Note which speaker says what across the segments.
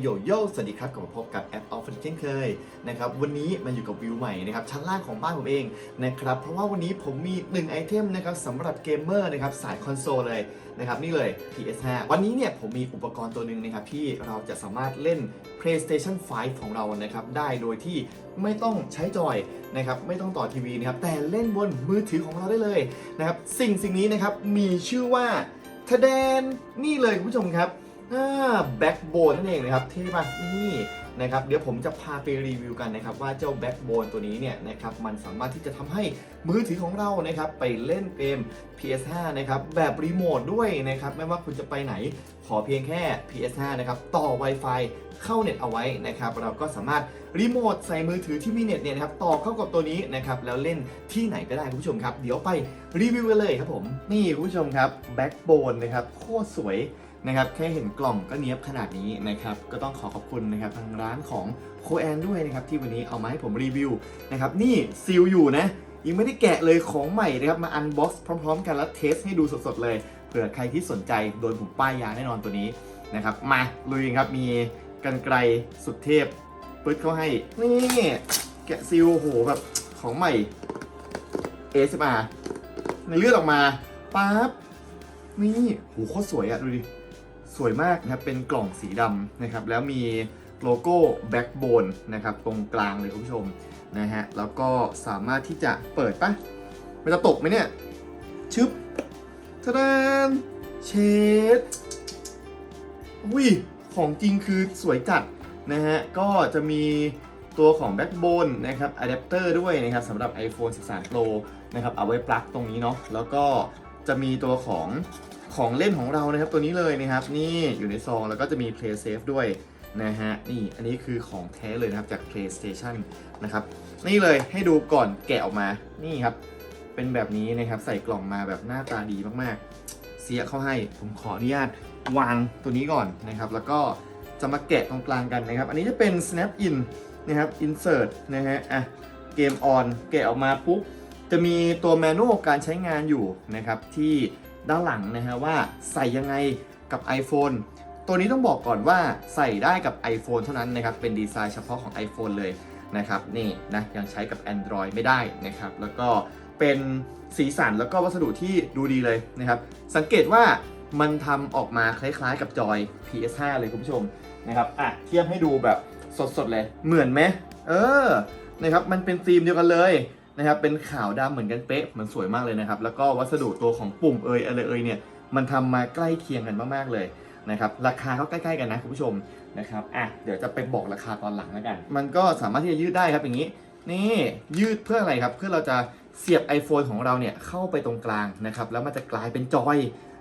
Speaker 1: โยโย่สวัสดีครับกลับมาพบกับแอปออฟฟิศเช่นเคยนะครับวันนี้มาอยู่กับวิวใหม่นะครับชั้นล่างของบ้านผมเองนะครับเพราะว่าวันนี้ผมมี1ไอเทมนะครับสำหรับเกมเมอร์นะครับสายคอนโซลเลยนะครับนี่เลย PS5 วันนี้เนี่ยผมมีอุปกรณ์ตัวหนึ่งนะครับที่เราจะสามารถเล่น PlayStation 5 ของเรานะครับได้โดยที่ไม่ต้องใช้จอยนะครับไม่ต้องต่อทีวีนะครับแต่เล่นบนมือถือของเราได้เลยนะครับสิ่งสิ่งนี้นะครับมีชื่อว่าทะแดนนี่เลยคุณผู้ชมครับ แบ็กโบนนั่นเองนะครับเท่มากนี่นะครับเดี๋ยวผมจะพาไปรีวิวกันนะครับว่าเจ้าแบ็กโบนตัวนี้เนี่ยนะครับมันสามารถที่จะทำให้มือถือของเรานะครับไปเล่นเกม PS5 นะครับแบบรีโมทด้วยนะครับไม่ว่าคุณจะไปไหนขอเพียงแค่ PS5 นะครับต่อ Wi-Fi เข้าเน็ตเอาไว้นะครับเราก็สามารถรีโมทใส่มือถือที่มีเน็ตเนี่ยนะครับต่อเข้ากับตัวนี้นะครับแล้วเล่นที่ไหนก็ได้คุณผู้ชมครับ เดี๋ยวไปรีวิวกันเลยครับผมนี่คุณผู้ชมครับแบ็กโบนนะครับโคตรสวย นะครับแค่เห็นกล่องก็เนี้ยบขนาดนี้นะครับก็ต้องขอขอบคุณนะครับทางร้านของโคแอนด้วยนะครับที่วันนี้เอามาให้ผมรีวิวนะครับนี่ซีลอยู่นะยังไม่ได้แกะเลยของใหม่นะครับมาอันบ็อกซ์พร้อมๆ กันแล้วเทสให้ดูสดๆเลยเผื่อใครที่สนใจโดนผมป้ายยาแน่นอนตัวนี้นะครับมาลุยครับมีกันไกลสุดเทพปึ๊ดเข้าให้นี่แกะซีลโหแบบของใหม่ ASMR ในเลือดออกมาปั๊บนี่โหโคตรสวยอะดูดิ สวยมากนะครับเป็นกล่องสีดำนะครับแล้วมีโลโก้แบ็กโบนนะครับตรงกลางเลยคุณผู้ชมนะฮะแล้วก็สามารถที่จะเปิดปะมันจะตกไหมเนี่ยชึบทะดานเชดอุ้ยของจริงคือสวยจัดนะฮะก็จะมีตัวของแบ็กโบนนะครับอะแดปเตอร์ด้วยนะครับสำหรับ iPhone 13 Pro นะครับเอาไว้ปลั๊กตรงนี้เนาะแล้วก็จะมีตัวของ ของเล่นของเรานะครับตัวนี้เลยนะครับ นี่อยู่ในซองแล้วก็จะมี Play Safe ด้วยนะฮะนี่อันนี้คือของแท้เลยนะครับจาก PlayStation นะครับนี่เลยให้ดูก่อนแกะออกมานี่ครับ เป็นแบบนี้นะครับใส่กล่องมาแบบหน้าตาดีมากๆ เสียเข้าให้ผมขออนุญาตวางตัวนี้ก่อนนะครับ แล้วก็จะมาแกะตรงกลางกันนะครับ อันนี้จะเป็น snap in นะครับ insert นะฮะอะเกมออนแกะออกมาปุ๊บจะมีตัวแมนนวลการใช้งานอยู่นะครับที่ ด้านหลังนะฮะว่าใส่ยังไงกับ iPhone ตัวนี้ต้องบอกก่อนว่าใส่ได้กับ iPhone เท่านั้นนะครับ เป็นดีไซน์เฉพาะของ iPhone เลยนะครับนี่นะยังใช้กับ Android ไม่ได้นะครับ แล้วก็เป็นสีสันแล้วก็วัสดุที่ดูดีเลยนะครับ สังเกตว่ามันทำออกมาคล้ายๆกับจอย PS5 เลยคุณผู้ชมนะครับอะเทียบให้ดูแบบสดๆเลยเหมือนไหมเออนะครับมันเป็นธีมเดียวกันเลย นะครับเป็นขาวดำเหมือนกันเป๊ะมันสวยมากเลยนะครับ แล้วก็วัสดุตัวของปุ่มเอยอะไรเอยเนี่ยมันทำมาใกล้เคียงกันมากๆเลยนะครับราคาก็ใกล้ๆกันนะคุณผู้ชมนะครับอะเดี๋ยวจะไปบอกราคาตอนหลังแล้วกัน มันก็สามารถที่จะยืดได้ครับอย่างนี้ นี่ยืดเพื่ออะไรครับเพื่อเราจะเสียบ iPhone ของเราเนี่ยเข้าไปตรงกลางนะครับแล้วมันจะกลายเป็นจอย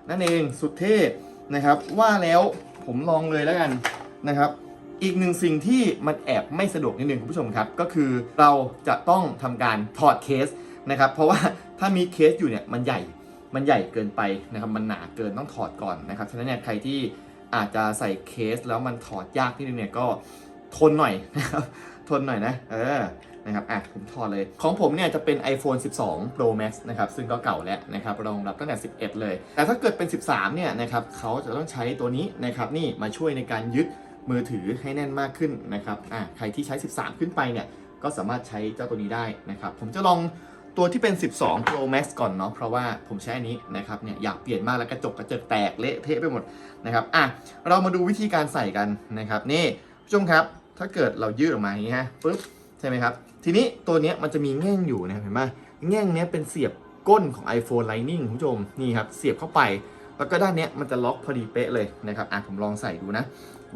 Speaker 1: นั่นเองสุดเท่นะครับว่าแล้วผมลองเลยแล้วกันนะครับ อีกหนึ่งสิ่งที่มันแอบไม่สะดวกนิดนึงคุณผู้ชมครับ ก็คือเราจะต้องทำการถอดเคสนะครับ เพราะว่าถ้ามีเคสอยู่เนี่ยมันใหญ่มันใหญ่เกินไปนะครับมันหนาเกินต้องถอดก่อนนะครับฉะนั้นเนี่ยใครที่อาจจะใส่เคสแล้วมันถอดยากนิดนึงเนี่ยก็ทนหน่อยนะครับทนหน่อยนะเออนะครับอะผมถอดเลย ของผมเนี่ยจะเป็น iPhone 12 Pro Max นะครับ ซึ่งก็เก่าแล้วนะครับ รองรับตั้งแต่ 11 เลย แต่ถ้าเกิดเป็น 13 เนี่ยนะครับเขาจะต้องใช้ตัวนี้นะครับ นี่มาช่วยในการยึด มือถือให้แน่นมากขึ้นนะครับอะใครที่ใช้ 13 ขึ้นไปเนี่ยก็สามารถใช้เจ้าตัวนี้ได้นะครับผมจะลองตัวที่เป็น 12 Pro Max ก่อนเนาะเพราะว่าผมใช้อันนี้นะครับเนี่ยอยากเปลี่ยนมากแล้วกระจกกระเจิกแตกเละเทะไปหมดนะครับอะเรามาดูวิธีการใส่กันนะครับนี่ผู้ชมครับถ้าเกิดเรายืดออกมาอย่างนี้ฮะปึ๊บใช่ไหมครับทีนี้ตัวเนี้ยมันจะมีแง่งอยู่นะเห็นไหมแง่งเนี้ยเป็นเสียบก้นของ iPhone Lightning คุณผู้ชมนี่ครับเสียบเข้าไป แล้วก็ด้านเนี้ยมันจะล็อกพอดีเป๊ะเลยนะครับอะผมลองใส่ดูนะ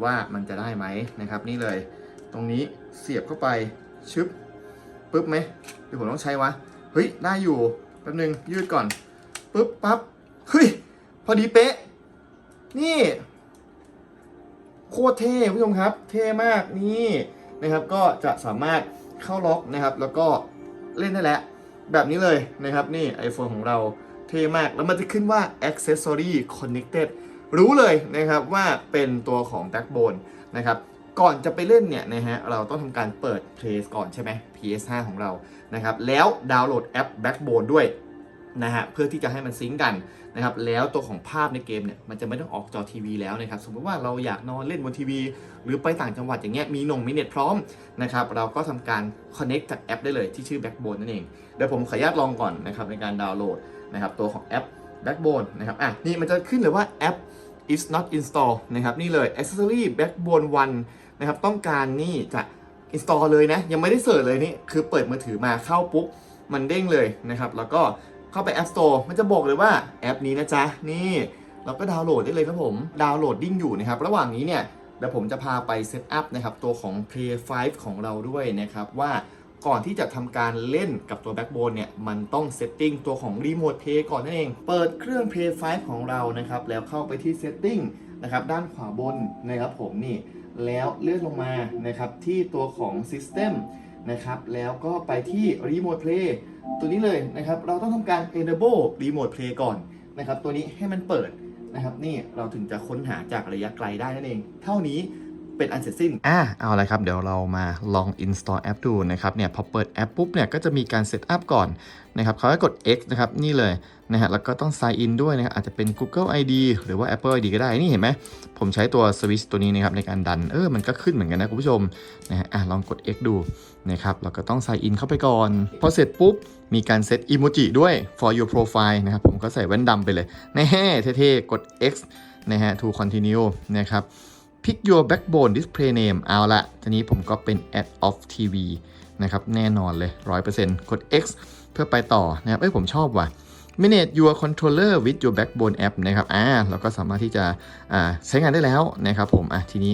Speaker 1: ว่ามันจะได้ไหมนะครับ นี่เลยตรงนี้เสียบเข้าไปชึบปึ๊บไหมเดี๋ยวผมต้องใช้วะเฮ้ยได้อยู่แป๊บนึงยืดก่อนปึ๊บปั๊บเฮ้ยพอดีเป๊ะ นี่โคตรเท่ผู้ชมครับ เท่มากนี่นะครับ ก็จะสามารถเข้าล็อกนะครับ แล้วก็เล่นได้แล้วแบบนี้เลยนะครับ นี่ iPhone ของเราเท่มาก แล้วมันจะขึ้นว่า accessory connected รู้เลยนะครับว่าเป็นตัวของ backbone นะครับก่อนจะไปเล่นเนี่ยนะฮะเราต้องทำการเปิด Play ก่อนใช่ไหม PS5 ของเรานะครับแล้วดาวน์โหลดแอป Backbone ด้วยนะฮะเพื่อที่จะให้มันซิงกันนะครับแล้วตัวของภาพในเกมเนี่ยมันจะไม่ต้องออกจอทีวีแล้วนะครับสมมติว่าเราอยากนอนเล่นบนทีวี หรือไปต่างจังหวัดอย่างเงี้ยมีนงมีเน็ตพร้อมนะครับเราก็ทำการ connect จากแอปได้เลยที่ชื่อ Backbone นั่นเองเดี๋ยวผมขออนุญาตลองก่อนนะครับในการดาวน์โหลดนะครับตัวของแอป Backbone นะครับอะนี่มันจะขึ้นเลยว่าแอป is not install นะครับนี่เลย accessory Backbone 1นะครับต้องการนี่จะ install เลยนะ ยังไม่ได้เสิร์ชเลยนี่ คือเปิดมือถือมาเข้าปุ๊บ มันเด้งเลยนะครับ แล้วก็เข้าไป App Store มันจะบอกเลยว่าแอปนี้นะจ๊ะ นี่เราก็ดาวน์โหลดได้เลยครับผมดาวน์โหลดดิ้งอยู่นะครับ ระหว่างนี้เนี่ยเดี๋ยวผมจะพาไปเซตอัพนะครับ ตัวของ Play 5 ของเราด้วยนะครับ ว่า ก่อนที่จะทำการเล่นกับตัว Backbone เนี่ย มันต้องเซตติ้งตัวของ Remote Play ก่อนนั่นเอง เปิดเครื่อง Play 5ของเรานะครับ แล้วเข้าไปที่ Setting นะครับ ด้านขวาบนนะครับผมนี่ แล้วเลื่อนลงมานะครับ ที่ตัวของ System นะครับ แล้วก็ไปที่ Remote Play ตัวนี้เลยนะครับ เราต้องทำการ enable Remote Play ก่อนนะครับ ตัวนี้ให้มันเปิดนะครับ นี่เราถึงจะค้นหาจากระยะไกลได้นั่นเอง เท่านี้ เป็นอันเสร็จสิ้น อ่าเอาละครับ เดี๋ยวเรามาลอง install แอปดูนะครับเนี่ยพอเปิดแอปปุ๊บเนี่ยก็จะมีการเซตอัพก่อนนะครับเขาให้กด X นะครับนี่เลยนะฮะแล้วก็ต้อง sign in ด้วยนะครับอาจจะเป็น Google ID หรือว่า Apple ID ก็ได้ นี่เห็นไหม ผมใช้ตัว Switch ตัวนี้นะครับในการดันเออมันก็ขึ้นเหมือนกันนะคุณผู้ชมนะฮะอะลองกด X ดูนะครับเราก็ต้อง sign in เข้าไปก่อน พอเสร็จปุ๊บมีการเซตอีโมจิด้วย for your profile นะครับผมก็ใส่แว่นดำไปเลยแน่เท่ๆกด X นะฮะ to continue นะครับ pick your backbone display name เอาละทีนี้ผมก็เป็น add off TV นะครับ แน่นอนเลย 100%กด X เพื่อไปต่อนะครับ เอ้ยผมชอบว่ะ manage your controller with your backbone app นะครับ อ่าเราก็สามารถที่จะอ่าใช้งานได้แล้วนะครับผม อะทีนี้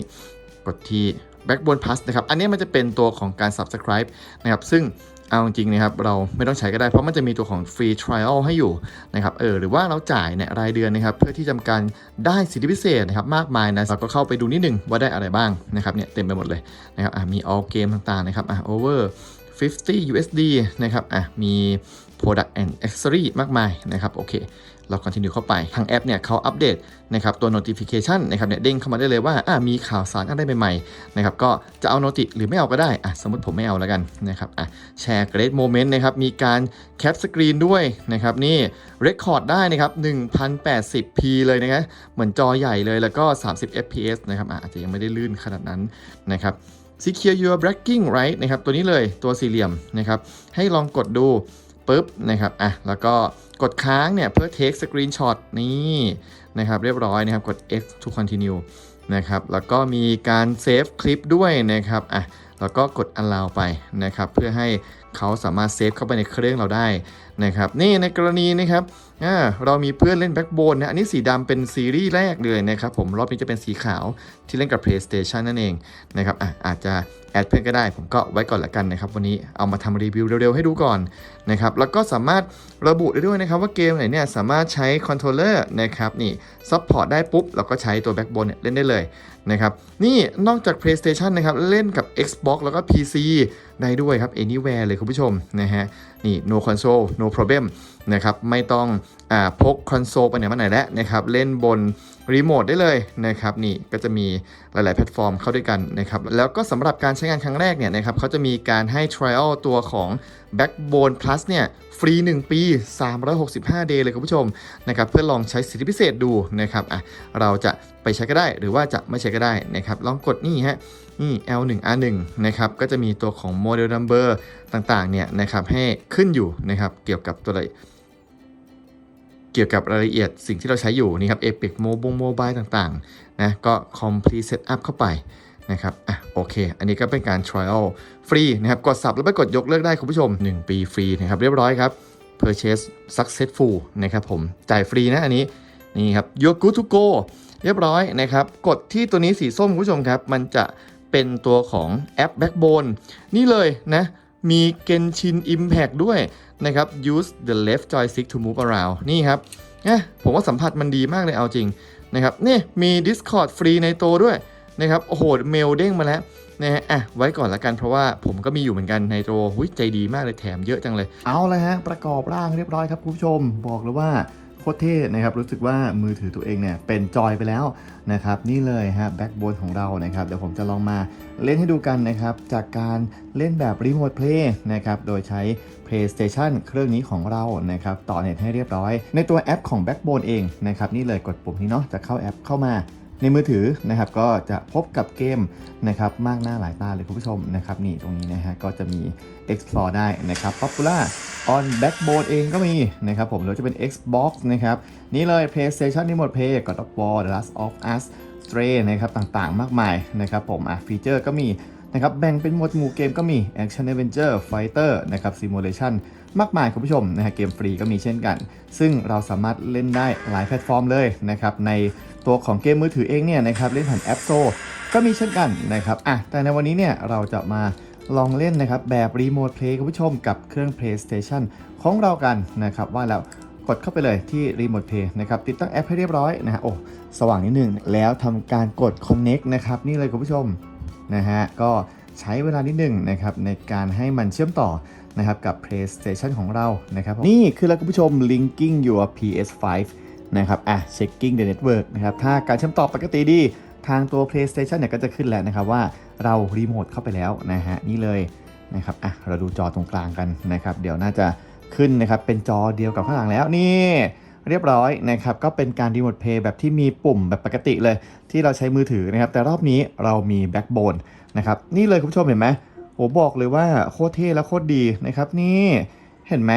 Speaker 1: กดที่ backbone plus นะครับ อันนี้มันจะเป็นตัวของการ subscribe นะครับ ซึ่ง เอาจริงนะครับเราไม่ต้องใช้ก็ได้เพราะมันจะมีตัวของ free trial ให้อยู่นะครับเออหรือว่าเราจ่ายเนี่ยรายเดือนนะครับเพื่อที่จะการได้สิทธิพิเศษนะครับมากมายนะเราก็เข้าไปดูนิดนึงว่าได้อะไรบ้างนะครับเนี่ยเต็มไปหมดเลยนะครับอะมี all game ต่างๆนะครับอะ over 50 USD นะครับอะมี Product and Accessory มากมายนะครับโอเค เรา continue เข้าไป ทางแอปเนี่ยเขาอัปเดตนะครับตัว notification นะครับเนี่ยเด้งเข้ามาได้เลยว่าอะมีข่าวสารอะไรใหม่ๆนะครับก็จะเอา noti หรือไม่เอาก็ได้อะสมมติผมไม่เอาแล้วกันนะครับอะแชร์ great moment นะครับมีการแคปสกรีนด้วยนะครับนี่ record ได้นะครับ 1080p เลยนะครับเหมือนจอใหญ่เลยแล้วก็ 30 fps นะครับอะอาจจะยังไม่ได้ลื่นขนาดนั้นนะครับ secure your braking right นะครับตัวนี้เลยตัวสี่เหลี่ยมนะครับให้ลองกดดูปุ๊บนะครับอะแล้วก็กดค้างเนี่ยเพื่อ take screenshot นี่นะครับเรียบร้อยนะครับกด X to continue นะครับแล้วก็มีการเซฟคลิปด้วยนะครับอะแล้วก็กด allow ไปนะครับเพื่อให้เขาสามารถเซฟเข้าไปในเครื่องเราได้นะครับนี่ในกรณีนะครับเรามีเพื่อนเล่น Backbone นะอันนี้สีดำเป็นซีรีส์แรกเลยนะครับผมรอบนี้จะเป็นสีขาวที่เล่นกับ PlayStation นั่นเองนะครับอะอาจจะแอดเพื่อนก็ได้ ผมก็ไว้ก่อนละกันนะครับ วันนี้เอามาทำรีวิวเร็วๆให้ดูก่อนนะครับแล้วก็สามารถระบุได้ด้วยนะครับว่าเกมไหนเนี่ยสามารถใช้คอนโทรลเลอร์นะครับนี่ซัพพอร์ตได้ปุ๊บ เราก็ใช้ตัว Backbone เนี่ยเล่นได้เลยนะครับนี่นอกจาก PlayStation นะครับเล่นกับ Xbox แล้วก็ PC ได้ด้วยครับ anywhere เลยคุณผู้ชมนะฮะนี่ no console no problem นะครับไม่ต้อง พกคอนโซลไปไหนมาไหนแล้วนะครับเล่นบนรีโมทได้เลยนะครับนี่ก็จะมีหลาย ๆ แพลตฟอร์มเข้าด้วยกันนะครับแล้วก็สำหรับการใช้งานครั้งแรกเนี่ยนะครับเขาจะมีการให้ trial ตัวของ Backbone Plus เนี่ยฟรี 1 ปี 365 day เลยคุณผู้ชมนะครับเพื่อลองใช้สิทธิพิเศษดูนะครับอะเราจะไปใช้ก็ได้หรือว่าจะไม่ใช้ก็ได้นะครับลองกดนี่ฮะนี่ L1R1 นะครับก็จะมีตัวของ model number ต่าง ๆ เนี่ยนะครับให้ขึ้นอยู่นะครับเกี่ยวกับตัวอะไร เกี่ยวกับรายละเอียดสิ่งที่เราใช้อยู่นี่ครับ Epic Mobile Mobile ต่างๆนะก็ complete setup เข้าไปนะครับอะโอเค อันนี้ก็เป็นการ trial ฟรีนะครับ กดสับแล้วไปกดยกเลิกได้คุณผู้ชม 1 ปีฟรีนะครับ เรียบร้อยครับ purchase successful นะครับผม จ่ายฟรีนะอันนี้นี่ครับ your good to go เรียบร้อยนะครับ กดที่ตัวนี้สีส้มคุณผู้ชมครับ มันจะเป็นตัวของแอป Backbone นี่เลยนะ มี Genshin Impact ด้วยนะครับ use the left joystick to move around นี่ครับเนะผมว่าสัมผัสมันดีมากเลยเอาจริงนะครับนี่มี Discord ฟรีในโตด้วยนะครับโอ้โหเมลเด้งมาแล้วนะฮะอะไว้ก่อนละกันเพราะว่าผมก็มีอยู่เหมือนกันในโตหุยใจดีมากเลยแถมเยอะจังเลย เอาละฮะ ประกอบร่างเรียบร้อยครับคุณผู้ชม บอกเลยว่า โคตรเท่นะครับรู้สึกว่ามือถือตัวเองเนี่ยเป็นจอยไปแล้วนะครับนี่เลยฮะแบ็กโบนของเรานะครับเดี๋ยวผมจะลองมาเล่นให้ดูกันนะครับจากการเล่นแบบรีโมทเพลย์นะครับโดยใช้ PlayStation เครื่องนี้ของเรานะครับต่อเน็ตให้เรียบร้อย ในตัวแอปของ Backbone เองนะครับนี่เลยกดปุ่มนี้เนาะจะเข้าแอปเข้ามา ในมือถือนะครับก็จะพบกับเกมนะครับมากหน้าหลายตาเลยคุณผู้ชมนะครับนี่ตรงนี้นะฮะก็จะมี explore ได้นะครับ popular on backbone เองก็มีนะครับผมหรือจะเป็น Xbox นะครับนี่เลย PlayStation Remote Play God of War The Last of Us Stray นะครับต่างๆ มากมายนะครับผมอะฟีเจอร์ก็มีนะครับแบ่งเป็นหมวดหมู่เกมก็มี Action Adventure Fighter นะครับ Simulation มากมายคุณผู้ชมนะฮะเกมฟรีก็มีเช่นกัน ซึ่งเราสามารถเล่นได้หลายแพลตฟอร์มเลยนะครับใน ตัวของเกมมือถือเองเนี่ยนะครับเล่นผ่าน App Store ก็มีเช่นกันนะครับอะแต่ในวันนี้เนี่ยเราจะมาลองเล่นนะครับแบบรีโมทเพลย์คุณผู้ชมกับเครื่อง PlayStation ของเรากันนะครับว่าแล้วกดเข้าไปเลยที่รีโมทเพลย์นะครับติดตั้งแอปให้เรียบร้อยนะฮะโอ้สว่างนิดนึงแล้วทำการกด Connect นะครับนี่เลยคุณผู้ชมนะฮะก็ใช้เวลานิดนึงนะครับในการให้มันเชื่อมต่อนะครับกับ PlayStation ของเรานะครับนี่คือแล้วคุณผู้ชม linking your PS5 นะครับอะ checking the network นะครับถ้าการเชื่อมต่อปกติดี ทางตัว PlayStation เนี่ยก็จะขึ้นแล้วนะครับว่าเรารีโมทเข้าไปแล้วนะฮะนี่เลยนะครับอะเราดูจอตรงกลางกันนะครับเดี๋ยวน่าจะขึ้นนะครับเป็นจอเดียวกับข้างหลังแล้วนี่เรียบร้อยนะครับก็เป็นการรีโมทเพย์แบบที่มีปุ่มแบบปกติเลย ที่เราใช้มือถือนะครับแต่รอบนี้เรามีแบ็กโบนนะครับนี่เลยคุณผู้ชมเห็นไหมโหบอกเลยว่าโคตรเท่และโคตรดีนะครับนี่เห็นไหม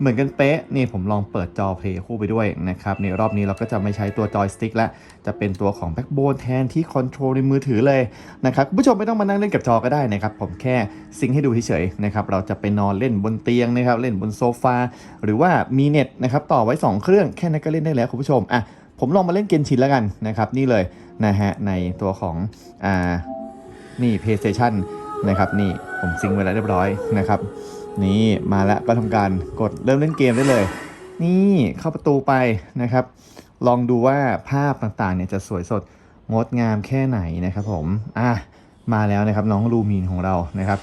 Speaker 1: เหมือนกันเป๊ะนี่ผมลองเปิดจอเพลย์คู่ไปด้วยนะครับในรอบนี้เราก็จะไม่ใช้ตัวจอยสติ๊กแล้วจะเป็นตัวของแบ็กโบนแทนที่คอนโทรลในมือถือเลยนะครับผู้ชมไม่ต้องมานั่งเล่นกับจอก็ได้นะครับ ผมแค่ซิงให้ดูเฉยๆนะครับเราจะไปนอนเล่นบนเตียงนะครับเล่นบนโซฟาหรือว่ามีเน็ตนะครับต่อไว้ 2 เครื่องแค่นั้นก็เล่นได้แล้วคุณผู้ชมอะผมลองมาเล่นเกนชินแล้วกันนะครับนี่เลยนะฮะในตัวของอ่านี่ PlayStation นะครับนี่ผมซิงไว้แล้วเรียบร้อยนะครับ นี่มาแล้วก็ทำการกดเริ่มเล่นเกมได้เลย นี่เข้าประตูไปนะครับ ลองดูว่าภาพต่างๆเนี่ยจะสวยสดงดงามแค่ไหนนะครับผมอะมาแล้วนะครับน้องลูมีนของเรานะครับ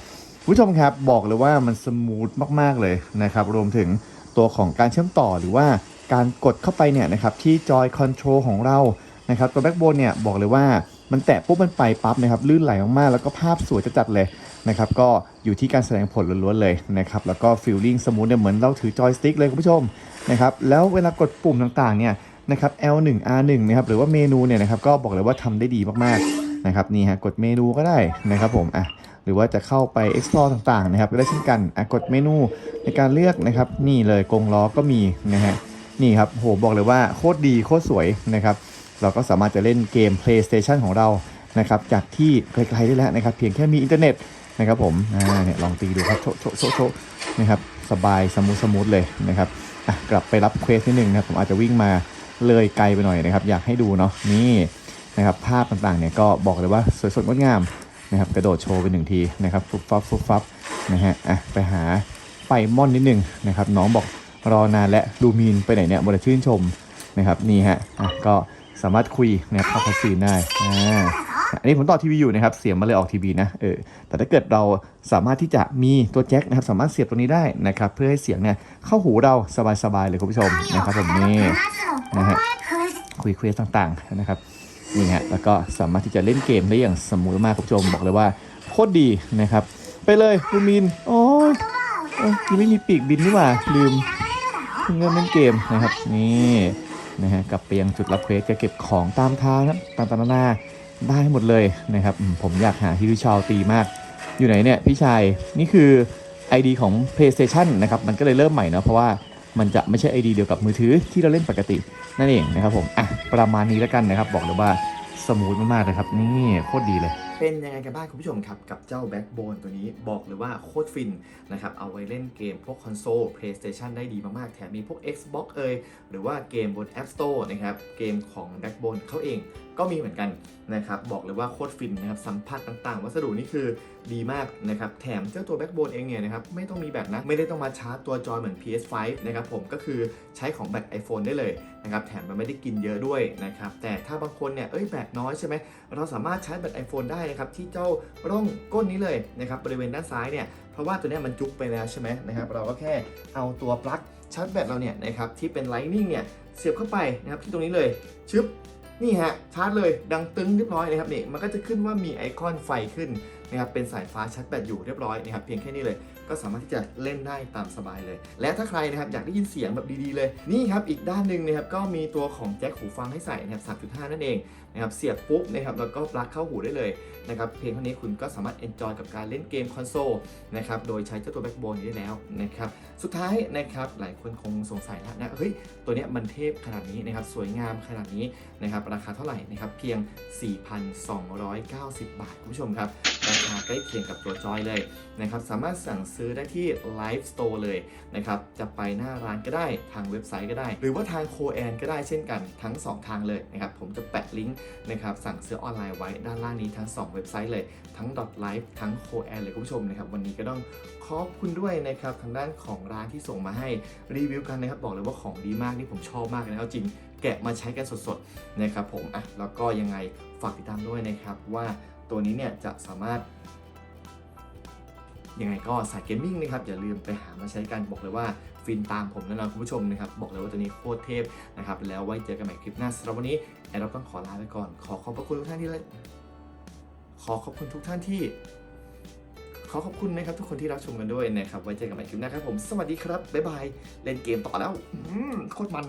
Speaker 1: ผู้ชมครับบอกเลยว่ามันสมูทมากๆเลยนะครับ รวมถึงตัวของการเชื่อมต่อหรือว่าการกดเข้าไปเนี่ยนะครับที่จอยคอนโทรลของเรานะครับตัวแบ็กโบนเนี่ยบอกเลยว่ามันแตะปุ๊บมันไปปั๊บนะครับลื่นไหลมากๆแล้วก็ภาพสวยจัดๆเลย นะครับก็อยู่ที่การแสดงผลล้วนๆเลยนะครับแล้วก็ฟิลลิ่งสมูทเนี่ยเหมือนเราถือจอยสติ๊กเลยคุณผู้ชมนะครับแล้วเวลากดปุ่มต่างๆเนี่ยนะครับ L1 R1 นะครับหรือว่าเมนูเนี่ยนะครับก็บอกเลยว่าทำได้ดีมากๆนะครับนี่ฮะกดเมนูก็ได้นะครับผมอะหรือว่าจะเข้าไป explore ต่างๆนะครับก็ได้เช่นกันอะกดเมนูในการเลือกนะครับนี่เลยกรงล้อก็มีนะฮะนี่ครับโหบอกเลยว่าโคตรดีโคตรสวยนะครับเราก็สามารถจะเล่นเกม PlayStation ของเรานะครับจากที่ไกลๆได้แล้วนะครับเพียงแค่มีอินเทอร์เน็ต นะครับผมอ่าเนี่ยลองตีดูครับโชโชโชโชนะครับสบายสมูทสมูทเลยนะครับอะกลับไปรับเควสนิดนึงนะครับผมอาจจะวิ่งมาเลยไกลไปหน่อยนะครับ อยากให้ดูเนาะนี่นะครับภาพต่างๆเนี่ยก็บอกเลยว่าสวยสดงดงามนะครับกระโดดโชว์ไปหนึ่งทีนะครับฟุบฟับฟุบฟับนะฮะอะไปหาไปม่อนนิดนึงนะครับน้องบอกรอนานและดูมีนไปไหนเนี่ยบนชื่นชมนะครับนี่ฮะอะก็สามารถคุยนะครับเข้าคัสซีนได้อ่า อันนี้ผมต่อทีวีอยู่นะครับเสียงมาเลยออกทีวีนะเออแต่ถ้าเกิดเราสามารถที่จะมีตัวแจ็คนะครับสามารถเสียบตรงนี้ได้นะครับเพื่อให้เสียงเนี่ยเข้าหูเราสบายๆเลยคุณผู้ชมนะครับผมนี่นะฮะคุยเควสต่างๆนะครับนี่ฮะแล้วก็สามารถที่จะเล่นเกมได้อย่างสมูทมากคุณผู้ชมบอกเลยว่าโคตรดีนะครับ ไปเลยลูมินโอ้ยเอ้ยยังไม่มีปีกบินนี่หว่าลืมเพิ่งเริ่มเล่นเกมนะครับนี่นะฮะกลับไปยังจุดรับเควสจะเก็บของตามทางครับตามตามหน้า ได้หมดเลยนะครับ ผมอยากหาฮิริชาวตีมาก อยู่ไหนเนี่ยพี่ชาย นี่คือ ID ของ PlayStation นะครับ มันก็เลยเริ่มใหม่เนาะเพราะว่ามันจะไม่ใช่ ID เดียวกับมือถือที่เราเล่นปกติ นั่นเองนะครับผม อะ ประมาณนี้แล้วกันนะครับ บอกเลยว่าสมูทมากๆเลยครับ นี่โคตรดีเลย เป็นยังไงกันบ้างคุณผู้ชมครับ กับเจ้า Backbone ตัวนี้บอกเลยว่าโคตรฟินนะครับ เอาไว้เล่นเกมพวกคอนโซล PlayStation ได้ดีมาก ๆ แถมมีพวก Xbox เอ่ยหรือว่าเกมบน App Store นะครับ เกมของ Backbone เขาเองก็มีเหมือนกันนะครับ บอกเลยว่าโคตรฟินนะครับ สัมผัสต่าง ๆ วัสดุนี่คือ ดีมากนะครับ แถมเจ้าตัว Backbone เองเนี่ยนะครับไม่ต้องมีแบตนะ ไม่ได้ต้องมาชาร์จตัวจอยเหมือน PS5 นะครับผมก็คือใช้ของแบต iPhone ได้เลยนะครับแถมมันไม่ได้กินเยอะด้วยนะครับ แต่ถ้าบางคนเนี่ยเอ้ยแบตน้อยใช่ไหมเราสามารถใช้แบต iPhone ได้นะครับที่เจ้าร่องก้นนี้เลยนะครับบริเวณด้านซ้ายเนี่ยเพราะว่าตัวเนี้ยมันจุกไปแล้วใช่ไหมนะครับเราก็แค่เอาตัวปลั๊กชาร์จแบตเราเนี่ยนะครับที่เป็น Lightning เนี่ยเสียบเข้าไปนะครับที่ตรงนี้เลยชึบนี่ฮะชาร์จเลยดังตึงเรียบร้อยนะครับนี่มันก็จะขึ้นว่ามีไอคอนไฟขึ้น นะครับเป็นสายฟ้าชาร์จแบตอยู่เรียบร้อยนะครับเพียงแค่นี้เลยก็สามารถที่จะเล่นได้ตามสบายเลย และถ้าใครนะครับอยากได้ยินเสียงแบบดีๆเลยนี่ครับอีกด้านหนึ่งนะครับก็มีตัวของแจ็คหูฟังให้ใส่นะครับ3.5 นั่นเองนะครับเสียบปุ๊บนะครับแล้วก็ปลั๊กเข้าหูได้เลยนะครับเพียงเท่านี้คุณก็สามารถ enjoy กับการเล่นเกมคอนโซลนะครับโดยใช้เจ้าตัว Backbone นี้ได้แล้วนะครับสุดท้ายนะครับหลายคนคงสงสัยแล้วนะเฮ้ยตัวเนี้ยมันเทพขนาดนี้นะครับสวยงามขนาดนี้นะครับราคาเท่าไหร่นะครับเพียง 4,290 บาทคุณผู้ชมครับ ราคาใกล้เคียงกับตัวจอยเลยนะครับสามารถสั่งซื้อได้ที่ Live Store เลยนะครับจะไปหน้าร้านก็ได้ทางเว็บไซต์ก็ได้ หรือว่าทางโคแอนก็ได้เช่นกันทั้ง 2 ทางเลยนะครับผมจะแปะลิงก์นะครับสั่งซื้อออนไลน์ไว้ด้านล่างนี้ทั้ง 2 เว็บไซต์เลยทั้ง .live ทั้งโคแอนเลยคุณผู้ชมนะครับวันนี้ก็ต้องขอบคุณด้วยนะครับทางด้านของร้านที่ส่งมาให้รีวิวกันนะครับบอกเลยว่าของดีมากนี่ผมชอบมากนะเอาจริงแกะมาใช้กันสดๆนะครับผมอะแล้วก็ยังไงฝากติดตามด้วยนะครับว่า ตัวนี้เนี่ยจะสามารถยังไงก็สายเกมมิ่งนะครับอย่าลืมไปหามาใช้กันบอกเลยว่าฟินตามผมแน่นอนคุณผู้ชมนะครับบอกเลยว่าตัวนี้โคตรเทพนะครับแล้วไว้เจอกันใหม่คลิปหน้าสำหรับวันนี้แอร์เราต้องขอลาไปก่อน ขอขอบพระคุณทุกท่านที่เล่นขอขอบคุณทุกท่านที่ ขอขอบคุณนะครับทุกคนที่รับชมกันด้วยนะครับไว้เจอกันใหม่คลิปหน้าครับผมสวัสดีครับบ๊ายบายเล่นเกมต่อแล้วโคตรมัน